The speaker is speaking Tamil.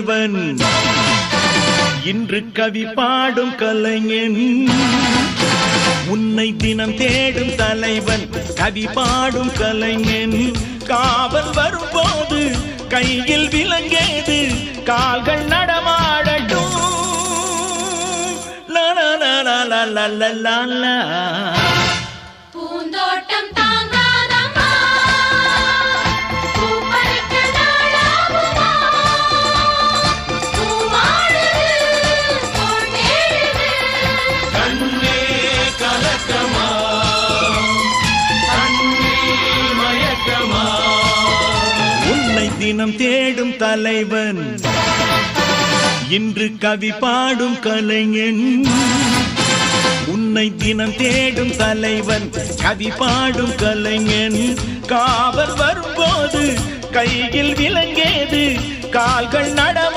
இவன். இன்று கவி பாடும் கலைஞன். உன்னை தினம் தேடும் தலைவன் கவி பாடும் கலைஞன். காவல் வரும்போது கையில் விலங்கேது கால்கள் நடமாடட்டும். லா, லா, லா, லா, லா, லா, தினம் தேடும் தலைவன். இன்று கவி பாடும் கலைஞன். உன்னை தினம் தேடும் தலைவன் கவி பாடும் கலைஞன். காவல் வரும்போது கையில் விலங்கேது